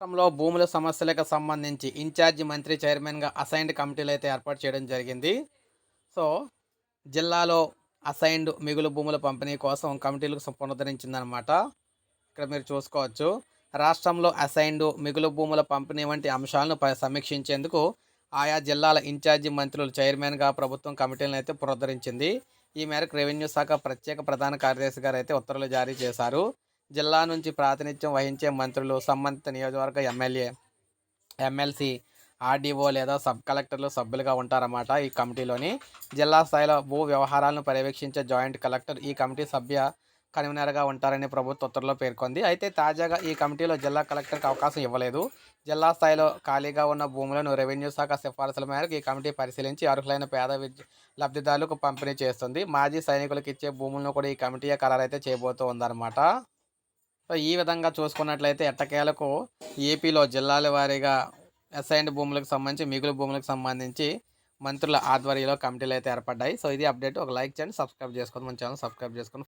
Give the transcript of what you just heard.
రాష్ట్రంలో భూముల సమస్యలకు సంబంధించి ఇన్ఛార్జి మంత్రి చైర్మన్గా అసైన్డ్ కమిటీలు అయితే ఏర్పాటు చేయడం జరిగింది. సో జిల్లాలో అసైన్డ్ మిగులు భూముల పంపిణీ కోసం కమిటీలకు పునరుద్ధరించిందనమాట ఇక్కడ మీరు చూసుకోవచ్చు. రాష్ట్రంలో అసైన్డ్ మిగులు భూముల పంపిణీ వంటి అంశాలను సమీక్షించేందుకు ఆయా జిల్లాల ఇన్ఛార్జి మంత్రులు చైర్మన్గా ప్రభుత్వం కమిటీలను అయితే పునరుద్ధరించింది. ఈ మేరకు రెవెన్యూ శాఖ ప్రత్యేక ప్రధాన కార్యదర్శి గారు అయితే ఉత్తర్వులు జారీ చేశారు. జిల్లా నుంచి ప్రాతినిధ్యం వహించే మంత్రులు సంబంధిత నియోజకవర్గ ఎమ్మెల్యే ఎమ్మెల్సీ ఆర్డీఓ లేదా సబ్ కలెక్టర్లు సభ్యులుగా ఉంటారన్నమాట ఈ కమిటీలోని. జిల్లా స్థాయిలో భూ వ్యవహారాలను పర్యవేక్షించే జాయింట్ కలెక్టర్ ఈ కమిటీ సభ్య కన్వీనర్గా ఉంటారని ప్రభుత్వ ఉత్తర్వులో పేర్కొంది. అయితే తాజాగా ఈ కమిటీలో జిల్లా కలెక్టర్కి అవకాశం ఇవ్వలేదు. జిల్లా స్థాయిలో ఖాళీగా ఉన్న భూములను రెవెన్యూ శాఖ సిఫార్సుల మేరకు ఈ కమిటీ పరిశీలించి అర్హులైన పేద విద్య లబ్ధిదారులకు పంపిణీ చేస్తుంది. మాజీ సైనికులకు ఇచ్చే భూములను కూడా ఈ కమిటీ ఖరారు అయితే చేయబోతూ ఉందన్నమాట సో ఈ విధంగా చూసుకున్నట్లయితే ఎట్టకేలకు ఏపీలో జిల్లాల వారీగా అసైన్డ్ భూములకు సంబంధించి మిగులు భూములకు సంబంధించి మంత్రుల ఆధ్వర్యంలో కమిటీలు అయితే ఏర్పడ్డాయి. సో ఇది అప్డేట్. ఒక లైక్ చేయండి సబ్స్క్రైబ్ చేసుకోండి. మన ఛానల్ సబ్స్క్రైబ్ చేసుకోండి.